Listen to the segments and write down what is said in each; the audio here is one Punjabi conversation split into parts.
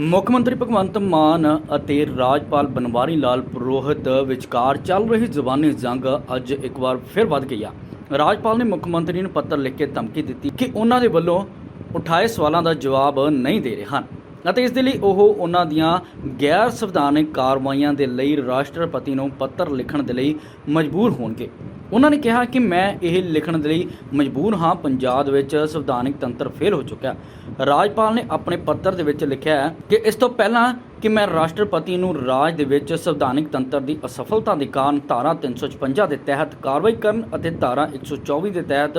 ਮੁੱਖ ਮੰਤਰੀ ਭਗਵੰਤ ਮਾਨ ਅਤੇ ਰਾਜਪਾਲ ਬਨਵਾਰੀ ਲਾਲ ਪੁਰੋਹਿਤ ਵਿਚਕਾਰ ਚੱਲ ਰਹੀ ਜ਼ਬਾਨੀ ਜੰਗ ਅੱਜ ਇੱਕ ਵਾਰ ਫਿਰ ਵੱਧ ਗਈ ਆ। ਰਾਜਪਾਲ ਨੇ ਮੁੱਖ ਮੰਤਰੀ ਨੂੰ ਪੱਤਰ ਲਿਖ ਕੇ ਧਮਕੀ ਦਿੱਤੀ ਕਿ ਉਹਨਾਂ ਦੇ ਵੱਲੋਂ ਉਠਾਏ ਸਵਾਲਾਂ ਦਾ ਜਵਾਬ ਨਹੀਂ ਦੇ ਰਹੇ ਹਨ ਅਤੇ ਇਸ ਦੇ ਲਈ ਉਹ ਉਹਨਾਂ ਦੀਆਂ ਗੈਰ ਸੰਵਿਧਾਨਕ ਕਾਰਵਾਈਆਂ ਦੇ ਲਈ ਰਾਸ਼ਟਰਪਤੀ ਨੂੰ ਪੱਤਰ ਲਿਖਣ ਦੇ ਲਈ ਮਜਬੂਰ ਹੋਣਗੇ। ਉਹਨਾਂ ਨੇ ਕਿਹਾ ਕਿ ਮੈਂ ਇਹ ਲਿਖਣ ਦੇ ਲਈ ਮਜਬੂਰ ਹਾਂ। ਪੰਜਾਬ ਦੇ ਵਿੱਚ ਸੰਵਿਧਾਨਿਕ ਤੰਤਰ ਫੇਲ ਹੋ ਚੁੱਕਾ ਰਾਜਪਾਲ ਨੇ ਆਪਣੇ ਪੱਤਰ ਦੇ ਵਿੱਚ ਲਿਖਿਆ ਹੈ ਕਿ ਇਸ ਤੋਂ ਪਹਿਲਾਂ ਕਿ ਮੈਂ ਰਾਸ਼ਟਰਪਤੀ ਨੂੰ ਰਾਜ ਦੇ ਵਿੱਚ ਸੰਵਿਧਾਨਿਕ ਤੰਤਰ ਦੀ ਅਸਫਲਤਾ ਦੇ ਕਾਰਨ ਧਾਰਾ 356 ਦੇ ਤਹਿਤ ਕਾਰਵਾਈ ਕਰਨ ਅਤੇ ਧਾਰਾ 124 ਦੇ ਤਹਿਤ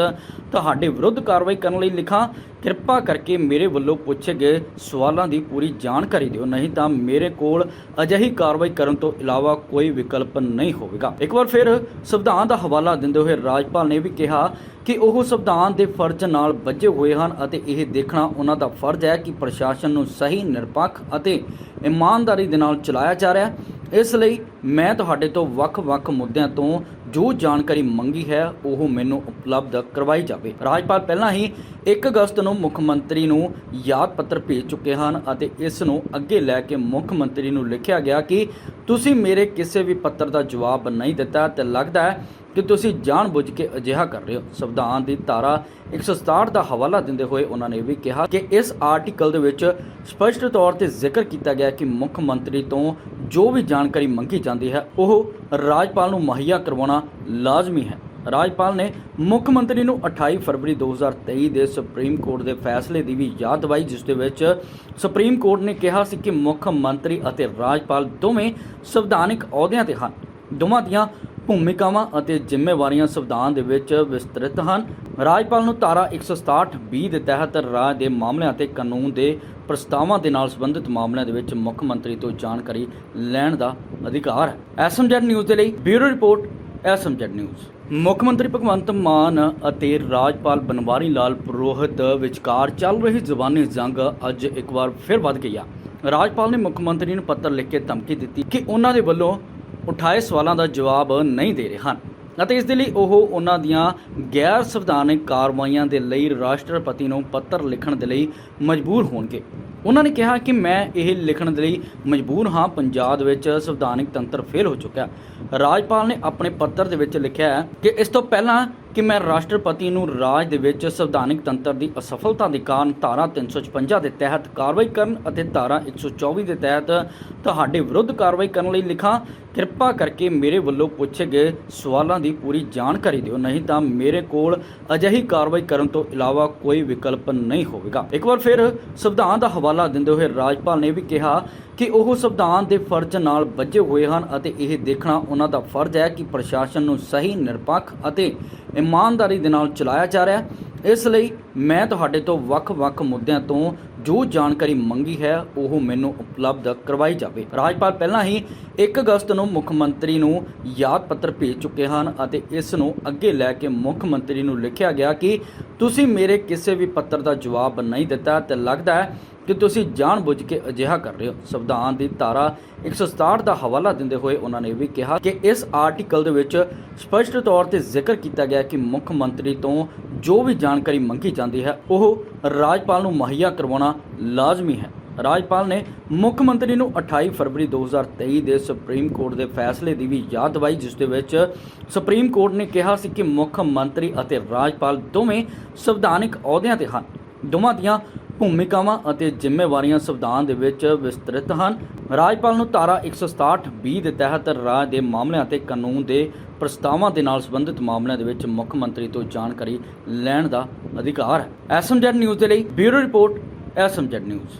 ਤੁਹਾਡੇ ਵਿਰੁੱਧ ਕਾਰਵਾਈ ਕਰਨ ਲਈ ਲਿਖਾਂ। ਕਿਰਪਾ ਕਰਕੇ ਮੇਰੇ ਵੱਲੋਂ ਪੁੱਛੇ ਗਏ ਸਵਾਲਾਂ ਦੀ ਪੂਰੀ ਜਾਣਕਾਰੀ ਦਿਓ। ਨਹੀਂ ਤਾਂ ਮੇਰੇ ਕੋਲ ਅਜਿਹੀ ਕਾਰਵਾਈ ਕਰਨ ਤੋਂ ਇਲਾਵਾ ਕੋਈ ਵਿਕਲਪ ਨਹੀਂ ਹੋਵੇਗਾ। ਇੱਕ ਵਾਰ ਫਿਰ ਸੰਵਿਧਾਨ ਦਾ ਹਵਾਲਾ ਦਿੰਦੇ ਹੋਏ ਰਾਜਪਾਲ ਨੇ ਵੀ ਕਿਹਾ ਕਿ ਉਹ ਸੰਵਿਧਾਨ ਦੇ ਫਰਜ਼ ਨਾਲ ਬੱਝੇ ਹੋਏ ਹਨ ਅਤੇ ਇਹ ਦੇਖਣਾ ਉਹਨਾਂ ਦਾ ਫਰਜ਼ ਹੈ ਕਿ ਪ੍ਰਸ਼ਾਸਨ ਨੂੰ ਸਹੀ, ਨਿਰਪੱਖ ਅਤੇ ਇਮਾਨਦਾਰੀ ਦੇ ਨਾਲ ਚਲਾਇਆ ਜਾ ਰਿਹਾ ਹੈ। ਇਸ ਲਈ ਮੈਂ ਤੁਹਾਡੇ ਤੋਂ ਵੱਖ-ਵੱਖ ਮੁੱਦਿਆਂ ਤੋਂ ਜੋ ਜਾਣਕਾਰੀ ਮੰਗੀ ਹੈ, ਉਹ ਮੈਨੂੰ ਉਪਲਬਧ ਕਰਵਾਈ ਜਾਵੇ। ਰਾਜਪਾਲ, ਪਹਿਲਾਂ ਹੀ 1 ਅਗਸਤ ਨੂੰ ਮੁੱਖ ਮੰਤਰੀ ਨੂੰ ਯਾਦ ਪੱਤਰ ਭੇਜ ਚੁੱਕੇ ਹਨ ਅਤੇ ਇਸ ਨੂੰ ਅੱਗੇ ਲੈ ਕੇ ਮੁੱਖ ਮੰਤਰੀ ਨੂੰ ਲਿਖਿਆ ਗਿਆ ਕਿ, ਤੁਸੀਂ ਮੇਰੇ ਕਿਸੇ ਵੀ ਪੱਤਰ ਦਾ ਜਵਾਬ ਨਹੀਂ ਦਿੱਤਾ ਤੇ ਲੱਗਦਾ ਹੈ ਕਿ ਤੁਸੀਂ ਜਾਣਬੁੱਝ ਕੇ ਅਜਿਹਾ ਕਰ ਰਹੇ ਹੋ। ਸੰਵਿਧਾਨ ਦੀ ਧਾਰਾ 167 ਦਾ ਹਵਾਲਾ ਦਿੰਦੇ ਹੋਏ ਉਹਨਾਂ ਨੇ ਵੀ ਕਿਹਾ ਕਿ ਇਸ ਆਰਟੀਕਲ ਦੇ ਵਿੱਚ ਸਪਸ਼ਟ ਤੌਰ ਤੇ ਜ਼ਿਕਰ ਕੀਤਾ ਗਿਆ ਕਿ ਮੁੱਖ ਮੰਤਰੀ ਤੋਂ ਜੋ ਵੀ ਜਾਣਕਾਰੀ ਮੰਗੀ ਜਾਂਦੀ ਹੈ, ਉਹ ਰਾਜਪਾਲ ਨੂੰ ਮੁਹੱਈਆ ਕਰਵਾਉਣਾ ਲਾਜ਼ਮੀ ਹੈ। ਰਾਜਪਾਲ ਨੇ ਮੁੱਖ ਮੰਤਰੀ ਨੂੰ 28 ਫਰਵਰੀ 2023 ਦੇ ਸੁਪਰੀਮ ਕੋਰਟ ਦੇ ਫੈਸਲੇ ਦੀ ਵੀ ਯਾਦ ਦਿਵਾਈ, ਜਿਸ ਦੇ ਵਿੱਚ ਸੁਪਰੀਮ ਕੋਰਟ ਨੇ ਕਿਹਾ ਸੀ ਕਿ ਮੁੱਖ ਮੰਤਰੀ ਅਤੇ ਰਾਜਪਾਲ ਦੋਵੇਂ ਸੰਵਿਧਾਨਿਕ ਅਹੁਦਿਆਂ ਤੇ ਹਨ। ਦੋਵਾਂ ਦੀਆਂ ਭੂਮਿਕਾਵਾਂ ਅਤੇ ਜ਼ਿੰਮੇਵਾਰੀਆਂ ਸੰਵਿਧਾਨ ਦੇ ਵਿੱਚ ਵਿਸਤ੍ਰਿਤ ਹਨ। ਰਾਜਪਾਲ ਨੂੰ ਧਾਰਾ 167 ਬੀ ਦੇ ਤਹਿਤ ਰਾਜ ਦੇ ਮਾਮਲਿਆਂ ਤੇ ਕਾਨੂੰਨ ਦੇ ਪ੍ਰਸਤਾਵਾਂ ਦੇ ਨਾਲ ਸੰਬੰਧਿਤ ਮਾਮਲਿਆਂ ਦੇ ਵਿੱਚ ਮੁੱਖ ਮੰਤਰੀ ਤੋਂ ਜਾਣਕਾਰੀ ਲੈਣ ਦਾ ਅਧਿਕਾਰ ਹੈ। ਐਸਐਮਜੈਡ ਨਿਊਜ਼ ਦੇ ਲਈ ਬਿਊਰੋ ਰਿਪੋਰਟ, ਐਸਐਮਜੈਡ ਨਿਊਜ਼। ਮੁੱਖ ਮੰਤਰੀ ਭਗਵੰਤ ਮਾਨ ਅਤੇ ਰਾਜਪਾਲ ਬਨਵਾਰੀ ਲਾਲ ਪੁਰੋਹਿਤ ਵਿਚਕਾਰ ਚੱਲ ਰਹੀ ਜ਼ਬਾਨੀ ਜੰਗ ਅੱਜ ਇੱਕ ਵਾਰ ਫਿਰ ਵੱਧ ਗਈ ਆ। ਰਾਜਪਾਲ ਨੇ ਮੁੱਖ ਮੰਤਰੀ ਨੂੰ ਪੱਤਰ ਲਿਖ ਕੇ ਧਮਕੀ ਦਿੱਤੀ ਕਿ ਉਹਨਾਂ ਦੇ ਵੱਲੋਂ ਉਠਾਏ ਸਵਾਲਾਂ ਦਾ ਜਵਾਬ ਨਹੀਂ ਦੇ ਰਹੇ ਹਨ। ਅਤੇ ਇਸ ਦੇ ਲਈ ਉਹ ਉਹਨਾਂ ਦੀਆਂ ਗੈਰ ਸੰਵਿਧਾਨਕ ਕਾਰਵਾਈਆਂ ਦੇ ਲਈ ਰਾਸ਼ਟਰਪਤੀ ਨੂੰ ਪੱਤਰ ਲਿਖਣ ਦੇ ਲਈ ਮਜਬੂਰ ਹੋਣਗੇ। ਉਹਨਾਂ ਨੇ ਕਿਹਾ ਕਿ ਮੈਂ ਇਹ ਲਿਖਣ ਦੇ ਲਈ ਮਜਬੂਰ ਹਾਂ, ਪੰਜਾਬ ਵਿੱਚ ਸੰਵਿਧਾਨਕ ਤੰਤਰ ਫੇਲ ਹੋ ਚੁੱਕਾ ਰਾਜਪਾਲ ਨੇ ਆਪਣੇ ਪੱਤਰ ਦੇ ਵਿੱਚ ਲਿਖਿਆ ਹੈ ਕਿ ਇਸ ਤੋਂ ਪਹਿਲਾਂ ਕਿ ਮੈਂ ਰਾਸ਼ਟਰਪਤੀ ਨੂੰ ਰਾਜ ਦੇ ਵਿੱਚ ਸੰਵਿਧਾਨਕ ਤੰਤਰ ਦੀ ਅਸਫਲਤਾ ਦੇ ਕਾਰਨ ਧਾਰਾ 356 ਦੇ ਤਹਿਤ ਕਾਰਵਾਈ ਕਰਨ ਅਤੇ ਧਾਰਾ 124 ਦੇ ਤਹਿਤ ਤੁਹਾਡੇ ਵਿਰੁੱਧ ਕਾਰਵਾਈ ਕਰਨ ਲਈ ਲਿਖਾਂ। ਕਿਰਪਾ ਕਰਕੇ ਮੇਰੇ ਵੱਲੋਂ ਪੁੱਛੇ ਗਏ ਸਵਾਲਾਂ ਦੀ ਪੂਰੀ ਜਾਣਕਾਰੀ ਦਿਓ। ਨਹੀਂ ਤਾਂ ਮੇਰੇ ਕੋਲ ਅਜਿਹੀ ਕਾਰਵਾਈ ਕਰਨ ਤੋਂ ਇਲਾਵਾ ਕੋਈ ਵਿਕਲਪ ਨਹੀਂ ਹੋਵੇਗਾ। ਇੱਕ ਵਾਰ ਫਿਰ ਸੰਵਿਧਾਨ ਦਾ ਹਵਾਲਾ ਦਿੰਦੇ ਹੋਏ ਰਾਜਪਾਲ ਨੇ ਵੀ ਕਿਹਾ ਕਿ ਉਹ ਸੰਵਿਧਾਨ ਦੇ ਫਰਜ਼ ਨਾਲ ਬੱਝੇ ਹੋਏ ਹਨ ਅਤੇ ਇਹ ਦੇਖਣਾ ਉਹਨਾਂ ਦਾ ਫਰਜ਼ ਹੈ ਕਿ ਪ੍ਰਸ਼ਾਸਨ ਨੂੰ ਸਹੀ, ਨਿਰਪੱਖ ਅਤੇ ਇਮਾਨਦਾਰੀ ਦੇ ਨਾਲ ਚਲਾਇਆ ਜਾ ਰਿਹਾ ਹੈ। ਇਸ ਲਈ ਮੈਂ ਤੁਹਾਡੇ ਤੋਂ ਵੱਖ-ਵੱਖ ਮੁੱਦਿਆਂ ਤੋਂ ਜੋ ਜਾਣਕਾਰੀ ਮੰਗੀ ਹੈ, ਉਹ ਮੈਨੂੰ ਉਪਲਬਧ ਕਰਵਾਈ ਜਾਵੇ। ਰਾਜਪਾਲ, ਪਹਿਲਾਂ ਹੀ 1 ਅਗਸਤ ਨੂੰ ਮੁੱਖ ਮੰਤਰੀ ਨੂੰ ਯਾਦ ਪੱਤਰ ਭੇਜ ਚੁੱਕੇ ਹਨ ਅਤੇ ਇਸ ਨੂੰ ਅੱਗੇ ਲੈ ਕੇ ਮੁੱਖ ਮੰਤਰੀ ਨੂੰ ਲਿਖਿਆ ਗਿਆ ਕਿ ਤੁਸੀਂ ਮੇਰੇ ਕਿਸੇ ਵੀ ਪੱਤਰ ਦਾ ਜਵਾਬ ਨਹੀਂ ਦਿੱਤਾ ਤੇ ਲੱਗਦਾ ਹੈ ਕਿ ਤੁਸੀਂ ਜਾਣਬੁੱਝ ਕੇ ਅਜਿਹਾ ਕਰ ਰਹੇ ਹੋ। ਸੰਵਿਧਾਨ ਦੀ ਧਾਰਾ 167 ਦਾ ਹਵਾਲਾ ਦਿੰਦੇ ਹੋਏ ਉਹਨਾਂ ਨੇ ਵੀ ਕਿਹਾ ਕਿ ਇਸ ਆਰਟੀਕਲ ਦੇ ਵਿੱਚ ਸਪਸ਼ਟ ਤੌਰ ਤੇ ਜ਼ਿਕਰ ਕੀਤਾ ਗਿਆ ਕਿ ਮੁੱਖ ਮੰਤਰੀ ਤੋਂ ਜੋ ਵੀ ਜਾਣਕਾਰੀ ਮੰਗੀ ਜਾਂਦੀ ਹੈ, ਉਹ ਰਾਜਪਾਲ ਨੂੰ ਮੁਹੱਈਆ ਕਰਵਾਉਣਾ ਲਾਜ਼ਮੀ ਹੈ। ਰਾਜਪਾਲ ਨੇ ਮੁੱਖ ਮੰਤਰੀ ਨੂੰ 28 ਫਰਵਰੀ 2023 ਦੇ ਸੁਪਰੀਮ ਕੋਰਟ ਦੇ ਫੈਸਲੇ ਦੀ ਵੀ ਯਾਦ ਦਿਵਾਈ, ਜਿਸ ਦੇ ਵਿੱਚ ਸੁਪਰੀਮ ਕੋਰਟ ਨੇ ਕਿਹਾ ਸੀ ਕਿ ਮੁੱਖ ਮੰਤਰੀ ਅਤੇ ਰਾਜਪਾਲ ਦੋਵੇਂ ਸੰਵਿਧਾਨਿਕ ਅਹੁਦਿਆਂ ਤੇ ਹਨ। ਦੋਵਾਂ ਦੀਆਂ ਭੂਮਿਕਾਵਾਂ ਅਤੇ ਜ਼ਿੰਮੇਵਾਰੀਆਂ ਸੰਵਿਧਾਨ ਦੇ ਵਿੱਚ ਵਿਸਤ੍ਰਿਤ ਹਨ। ਰਾਜਪਾਲ ਨੂੰ ਧਾਰਾ 167 ਬੀ ਦੇ ਤਹਿਤ ਰਾਜ ਦੇ ਮਾਮਲਿਆਂ ਅਤੇ ਕਾਨੂੰਨ ਦੇ ਪ੍ਰਸਤਾਵਾਂ ਦੇ ਨਾਲ ਸੰਬੰਧਿਤ ਮਾਮਲਿਆਂ ਦੇ ਵਿੱਚ ਮੁੱਖ ਮੰਤਰੀ ਤੋਂ ਜਾਣਕਾਰੀ ਲੈਣ ਦਾ ਅਧਿਕਾਰ ਹੈ। ਐਸਐਮਜੈਡ ਨਿਊਜ਼ ਦੇ ਲਈ ਬਿਊਰੋ ਰਿਪੋਰਟ, ਐਸਐਮਜੈਡ ਨਿਊਜ਼।